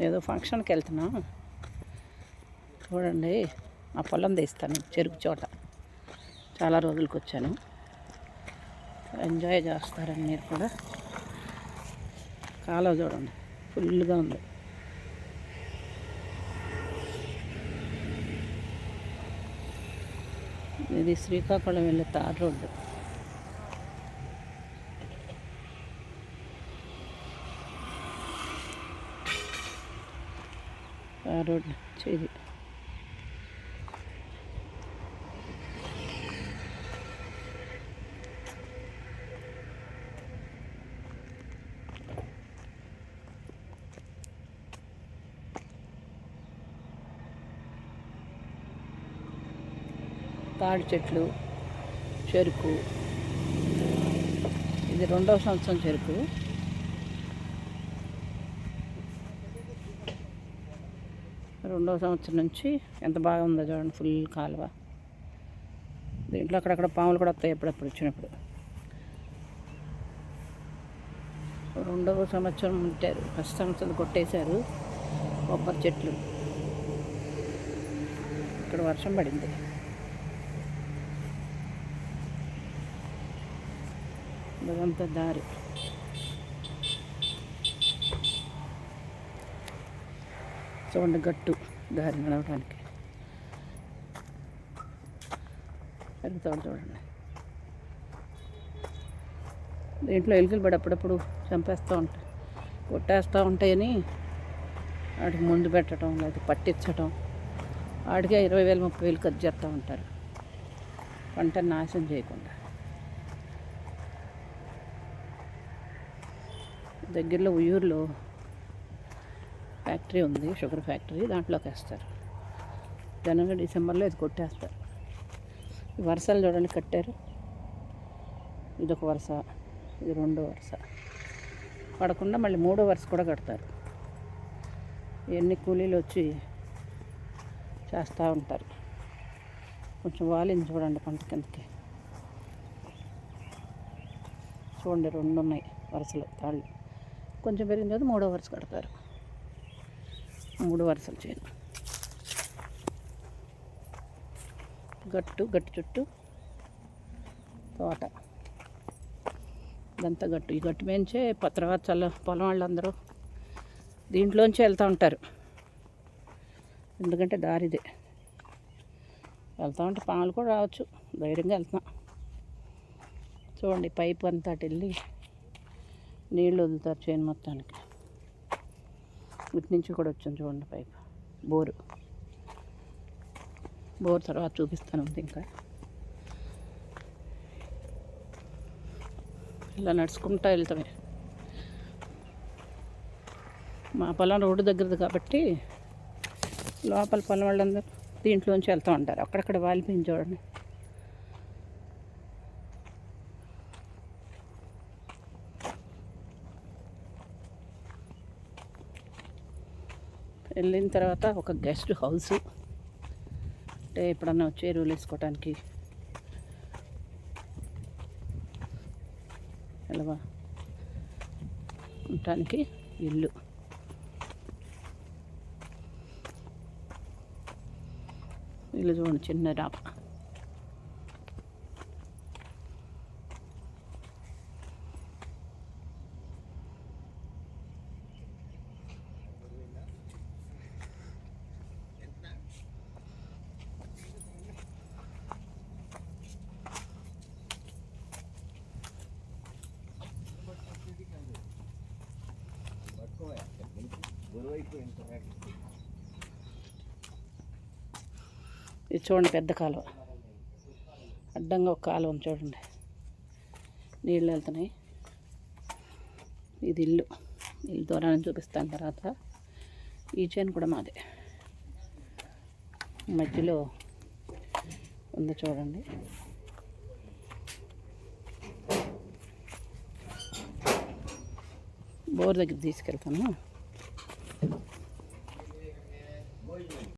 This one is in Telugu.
ఏదో ఫంక్షన్కి వెళ్తున్నాం. చూడండి ఆ పొలం తీస్తాను చెరుకు చోట. చాలా రోజులకి వచ్చాను. ఎంజాయ్ చేస్తారని మీరు కూడా. కాలువ చూడండి ఫుల్గా ఉంది. ఇది శ్రీకాకుళం వెళ్ళే తార్ రోడ్డు. రోడ్ రోడ్డు ఇది. తాడి చెట్లు చెరుకు. ఇది రెండవ సంవత్సరం చెరుకు. రెండవ సంవత్సరం నుంచి ఎంత బాగా ఉందో చూడండి ఫుల్ కాలువ. దీంట్లో అక్కడక్కడ పాములు కూడా వస్తాయి ఎప్పుడప్పుడు వచ్చినప్పుడు. రెండవ సంవత్సరం ఉంటారు ఫస్ట్ సంవత్సరం కొట్టేశారు కొబ్బరి చెట్లు. ఇక్కడ వర్షం పడింది. ఇదంతా దారి. చూడండి గట్టు దారి నడవడానికి. పెరుగుతాడు చూడండి దీంట్లో ఎలుకలు పడి అప్పుడప్పుడు చంపేస్తూ ఉంటాయి. కొట్టేస్తూ ఉంటాయని వాటికి ముందు పెట్టడం లేదా పట్టించడం. వాటికే ఇరవై వేలు ముప్పై వేలు ఖర్చు చేస్తూ ఉంటారు. పంట నాశనం చేయకుండా. దగ్గరలో ఉయ్యూరులో ఫ్యాక్టరీ ఉంది షుగర్ ఫ్యాక్టరీ దాంట్లోకి వేస్తారు. జనవరి డిసెంబర్లో ఇది కొట్టేస్తారు. ఈ వరుసలు చూడండి కట్టారు. ఇదొక వరుస ఇది రెండో వరుస. పడకుండా మళ్ళీ మూడో వరుస కూడా కడతారు. ఎన్ని కూలీలు వచ్చి చేస్తూ ఉంటారు. కొంచెం వాలింది చూడండి పంట కిందకి. చూడండి రెండు ఉన్నాయి వరుసలు తాళ్ళు. కొంచెం పెరిగిన తర్వాత మూడో వరుస కడతారు. మూడు వరుసలు చేయను గట్టు గట్టు చుట్టూ తోట. ఇదంతా గట్టు. ఈ గట్టు మేంచే ప- పొలం వాళ్ళందరూ దీంట్లోంచి వెళ్తూ ఉంటారు. ఎందుకంటే దారిదే. వెళ్తా ఉంటే పాములు కూడా రావచ్చు. ధైర్యంగా వెళ్తున్నాం. చూడండి పైప్ అంతా వెళ్ళి నీళ్ళు వదులుతారు చేను మొత్తానికి. ఇటు నుంచి కూడా వచ్చింది చూడండి పైప్. బోరు. బోర్ తర్వాత చూపిస్తాను ఉంది ఇంకా. ఇలా నడుచుకుంటా వెళ్తామే. మా పొలం రోడ్డు దగ్గరది కాబట్టి లోపల పొలం వాళ్ళందరూ దీంట్లోంచి వెళ్తూ ఉంటారు. అక్కడక్కడ వాలిపోయింది చూడండి. వెళ్ళిన తర్వాత ఒక గెస్ట్ హౌస్. అంటే ఎప్పుడన్నా వచ్చి ఎరువులు వేసుకోవటానికి. ఎలాగా? ఉండటానికి ఇల్లు. ఇల్లు చూడండి చిన్న డాబా. ఇది చూడండి పెద్ద కాలువ. అడ్డంగా ఒక కాలువ ఉంది చూడండి. నీళ్ళు వెళ్తున్నాయి. ఇది ఇల్లు. ఇల్లు దూరాన్ని చూపిస్తాను తర్వాత. ఈ చేను కూడా మాదే. మధ్యలో ఉంది చూడండి. బోర్ దగ్గర తీసుకెళ్తాను.